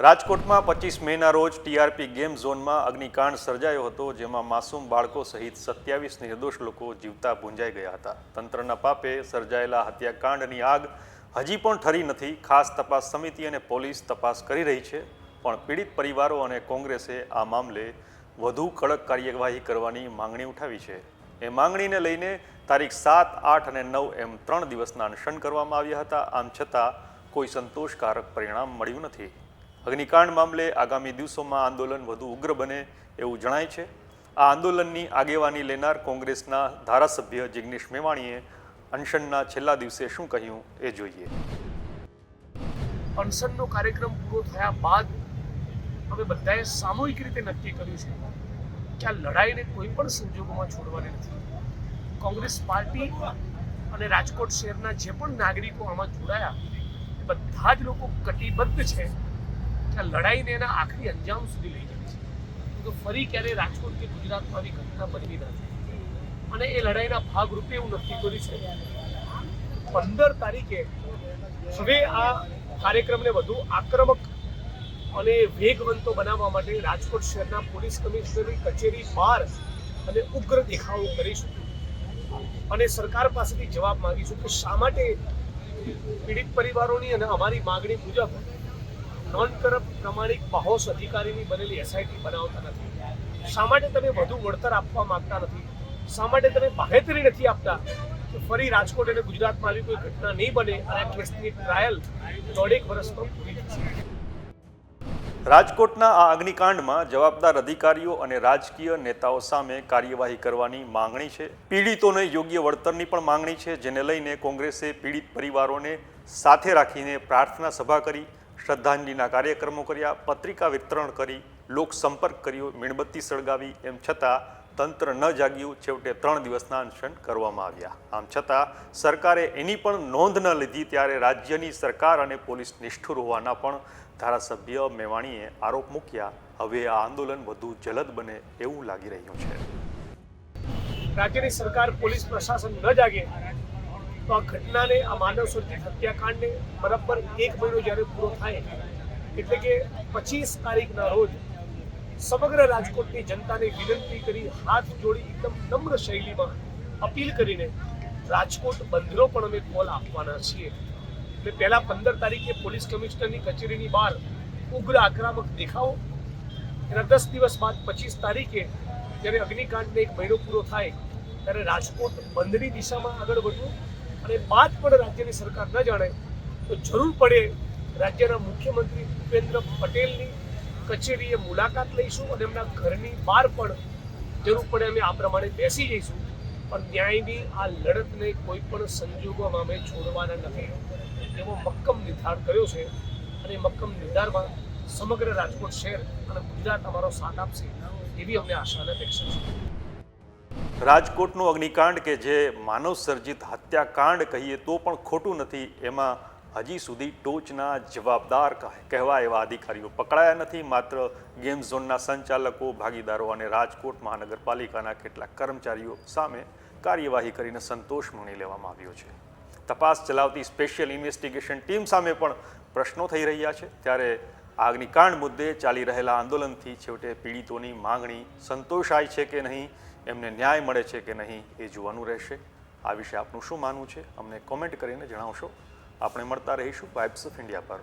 રાજકોટમાં પચીસ મેના રોજ ટીઆરપી ગેમ ઝોનમાં અગ્નિકાંડ સર્જાયો હતો, જેમાં માસૂમ બાળકો સહિત સત્યાવીસ નિર્દોષ લોકો જીવતા ભૂંજાઈ ગયા હતા. તંત્રના પાપે સર્જાયેલા હત્યાકાંડની આગ હજી પણ ઠરી નથી. ખાસ તપાસ સમિતિ અને પોલીસ તપાસ કરી રહી છે, પણ પીડિત પરિવારો અને કોંગ્રેસે આ મામલે વધુ કડક કાર્યવાહી કરવાની માંગણી ઉઠાવી છે. એ માંગણીને લઈને તારીખ સાત, આઠ અને નવ એમ ત્રણ દિવસના અનશન કરવામાં આવ્યા હતા. આમ છતાં કોઈ સંતોષકારક પરિણામ મળ્યું નથી. અગ્નિકાંડ મામલે આગામી દિવસોમાં આંદોલન વધુ ઉગ્ર બને એવું જણાય છે. આ આંદોલનની આગેવાની લેનાર કોંગ્રેસના ધારાસભ્ય જિગ્નેશ મેવાણીએ અનશનના છેલ્લા દિવસે શું કહ્યું એ જોઈએ. અનશનનો કાર્યક્રમ પૂરો થયા બાદ અમે બધાએ સામૂહિક રીતે નક્કી કર્યું છે કે આ લડાઈને કોઈ પણ સંજોગોમાં છોડવાની નથી. કોંગ્રેસ પાર્ટી અને રાજકોટ શહેરના જે પણ નાગરિકો આમાં જોડાયા બધા જ લોકો કટિબદ્ધ છે કે લડાઈને એના આખરી અંજામ સુધી લઈ જાય છે. તો ફરી ક્યારેય રાજકોટ કે ગુજરાતમાં આવી ઘટના બનવી નથી અને એ લડાઈના ભાગરૂપે એવું નક્કી કર્યું છે. પંદર તારીખે હવે આ કાર્યક્રમને વધુ આક્રમક અને વેગવંતો બનાવવા માટે રાજકોટ શહેરના પોલીસ કમિશનરની કચેરી બહાર અને ઉગ્ર દેખાવો કરીશું. અને સરકાર પાસેથી જવાબ માંગીશું કે શા માટે પીડિત પરિવારોની અને અમારી માગણી મુજબ નોન કરપ્ટ પ્રમાણિક બાહોશ અધિકારીની બનેલી એસઆઈટી બનાવતા નથી. શા માટે તમે વધુ વળતર આપવા માંગતા નથી? શા માટે તમે બાહેધરી નથી આપતા કે ફરી રાજકોટ અને ગુજરાતમાં આવી કોઈ ઘટના નહીં બને અને આ કેસની ટ્રાયલ દોઢેક વર્ષમાં પૂરી થશે? રાજકોટના આ અગ્નિકાંડમાં જવાબદાર અધિકારીઓ અને રાજકીય નેતાઓ સામે કાર્યવાહી કરવાની માંગણી છે. પીડિતોને યોગ્ય વળતરની પણ માંગણી છે, જેને લઈને કોંગ્રેસે પીડિત પરિવારોને સાથે રાખીને પ્રાર્થના સભા કરી. શ્રદ્ધાંજલિના કાર્યક્રમો કર્યા, પત્રિકા વિતરણ કરી લોકસંપર્ક કર્યો, મીણબત્તી સળગાવી, એમ છતાં તંત્ર ન જાગ્યું. છેવટે ત્રણ દિવસના અનશન કરવામાં આવ્યા. આમ છતાં સરકારે એની પણ નોંધ ન લીધી ત્યારે રાજ્યની સરકાર અને પોલીસ નિષ્ઠુર હોવાના પણ ધારાસભ્ય મેવાણીએ આરોપ મૂક્યા. હવે આ આંદોલન વધુ જલદ બને એવું લાગી રહ્યું છે. રાજ્યની સરકાર પોલીસ પ્રશાસન ન જાગે તો આ ઘટનાને, આ માનવ સર્જિત હત્યાકાંડને બરાબર એક મહિનો જ્યારે પૂરો થાય, એટલે કે પચીસ તારીખના રોજ સમગ્ર રાજકોટની જનતાને વિનંતી કરી, હાથ જોડી એકદમ નમ્ર શૈલીમાં અપીલ કરીને રાજકોટ બંધનો પણ અમે કોલ આપવાના છીએ. એટલે પહેલા પંદર તારીખે પોલીસ કમિશનરની કચેરીની બહાર ઉગ્ર આક્રમક દેખાવો. એના દસ દિવસ બાદ પચીસ તારીખે જ્યારે અગ્નિકાંડને એક મહિનો પૂરો થાય, ત્યારે રાજકોટ બંધની દિશામાં આગળ વધવું. અને બાદ પણ રાજ્યની સરકાર ન જાણે, તો જરૂર પડે રાજ્યના મુખ્યમંત્રી ભૂપેન્દ્ર પટેલની કચેરીએ મુલાકાત લઈશું અને એમના ઘરની બહાર પણ જરૂર પડે અમે આ પ્રમાણે બેસી જઈશું. પણ ન્યાયની આ લડતને કોઈ પણ સંજોગોમાં અમે છોડવાના નથી. એવો મક્કમ નિર્ધાર કર્યો છે અને મક્કમ નિર્ધારમાં સમગ્ર રાજકોટ શહેર અને ગુજરાત અમારો સાથ આપશે, એવી અમને આશા અને અપેક્ષા છે. રાજકોટનું અગ્નિકાંડ કે જે માનવ સર્જિત હત્યાકાંડ કહીએ તો પણ ખોટું નથી, એમાં હજી સુધી ટોચના જવાબદાર કહ- કહેવાય એવા અધિકારીઓ પકડાયા નથી. માત્ર ગેમ ઝોનના સંચાલકો, ભાગીદારો અને રાજકોટ મહાનગરપાલિકાના કેટલાક કર્મચારીઓ સામે કાર્યવાહી કરીને સંતોષ માણી લેવામાં આવ્યો છે. તપાસ ચલાવતી સ્પેશિયલ ઇન્વેસ્ટિગેશન ટીમ સામે પણ પ્રશ્નો થઈ રહ્યા છે. ત્યારે આ અગ્નિકાંડ મુદ્દે ચાલી રહેલા આંદોલનથી છેવટે પીડિતોની માંગણી સંતોષાય છે કે નહીં એમને ન્યાય મળે છે કે નહીં એ જોવાનું રહેશે. આ વિશે આપનું શું માનવું છે? અમને કોમેન્ટ કરીને જણાવશો. આપણે મળતા રહીશું વાઇબ્સ ઓફ ઇન્ડિયા પર.